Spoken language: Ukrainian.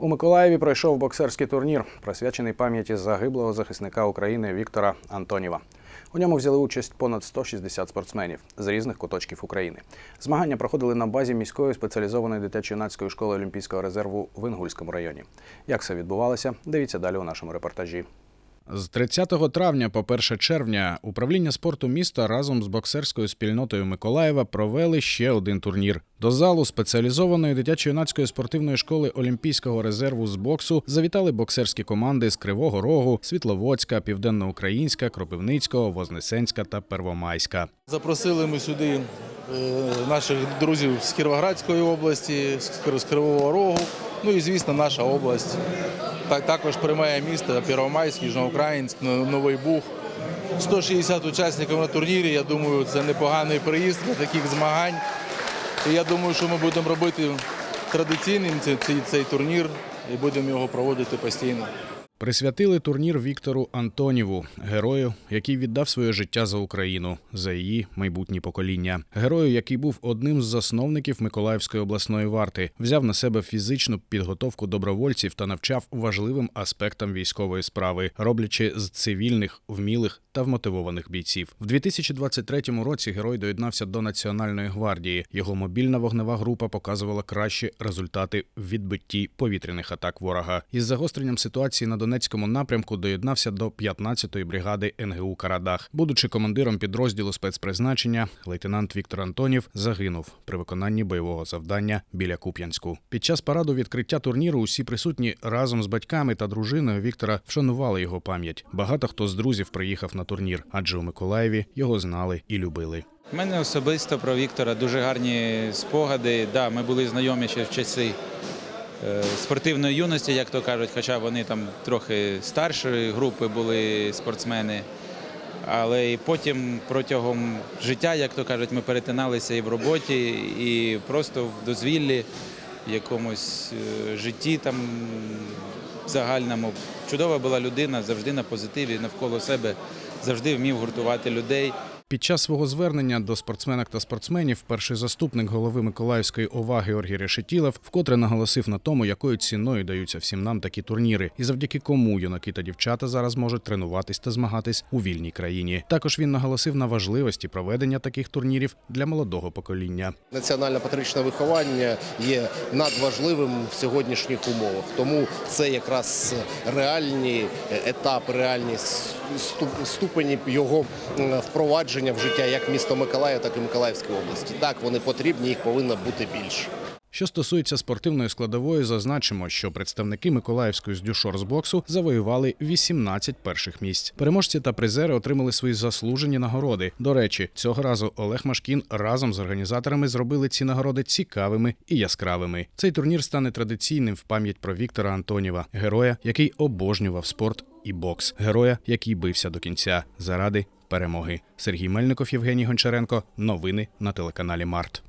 У Миколаєві пройшов боксерський турнір, присвячений пам'яті загиблого захисника України Віктора Антоніва. У ньому взяли участь понад 160 спортсменів з різних куточків України. Змагання проходили на базі міської спеціалізованої дитячо-юнацької школи Олімпійського резерву в Інгульському районі. Як все відбувалося, дивіться далі у нашому репортажі. З 30 травня по 1 червня управління спорту міста разом з боксерською спільнотою Миколаєва провели ще один турнір. До залу спеціалізованої дитячо-юнацької спортивної школи Олімпійського резерву з боксу завітали боксерські команди з Кривого Рогу, Світловодська, Південноукраїнська, Кропивницького, Вознесенська та Первомайська. Запросили ми сюди е, наших друзів з Кіровоградської області, з Кривого Рогу. Ну і звісно, наша область. Так, також приймає місто Первомайськ, Южноукраїнськ, Новий Буг. 160 учасників на турнірі. Я думаю, це непоганий приїзд для таких змагань. І я думаю, що ми будемо робити традиційним цей, цей турнір і будемо його проводити постійно. Присвятили турнір Віктору Антоніву, герою, який віддав своє життя за Україну, за її майбутні покоління. Герою, який був одним з засновників Миколаївської обласної варти, взяв на себе фізичну підготовку добровольців та навчав важливим аспектам військової справи, роблячи з цивільних, вмілих та вмотивованих бійців. В 2023 році герой доєднався до Національної гвардії. Його мобільна вогнева група показувала кращі результати в відбитті повітряних атак ворога. Із загостренням ситуації на Донецькому напрямку доєднався до 15-ї бригади НГУ Карадах. Будучи командиром підрозділу спецпризначення, лейтенант Віктор Антонів загинув при виконанні бойового завдання біля Куп'янську. Під час параду відкриття турніру усі присутні разом з батьками та дружиною Віктора вшанували його пам'ять. Багато хто з друзів приїхав на турнір, адже у Миколаєві його знали і любили. У мене особисто про Віктора дуже гарні спогади. Да, ми були знайомі ще в часи спортивної юності, як то кажуть, хоча вони там трохи старшої групи були спортсмени. Але і потім протягом життя, як то кажуть, ми перетиналися і в роботі, і просто в дозвіллі, в якомусь е, житті там загальному. Чудова була людина, завжди на позитиві, навколо себе, завжди вмів гуртувати людей. Під час свого звернення до спортсменок та спортсменів перший заступник голови Миколаївської ОВА Георгій Решетілов вкотре наголосив на тому, якою ціною даються всім нам такі турніри, і завдяки кому юнаки та дівчата зараз можуть тренуватись та змагатись у вільній країні. Також він наголосив на важливості проведення таких турнірів для молодого покоління. Національне патріотичне виховання є надважливим в сьогоднішніх умовах. Тому це якраз реальні етапи, реальні ступ- ступені його впровадження в життя як міста Миколаїв, так і Миколаївської області. Так, вони потрібні, їх повинно бути більше. Що стосується спортивної складової, зазначимо, що представники Миколаївської з боксу завоювали 18 перших місць. Переможці та призери отримали свої заслужені нагороди. До речі, цього разу Олег Машкін разом з організаторами зробили ці нагороди цікавими і яскравими. Цей турнір стане традиційним в пам'ять про Віктора Антоніва, героя, який обожнював спорт і бокс, героя, який бився до кінця заради перемоги. Сергій Мельников, Євгеній Гончаренко. Новини на телеканалі Март.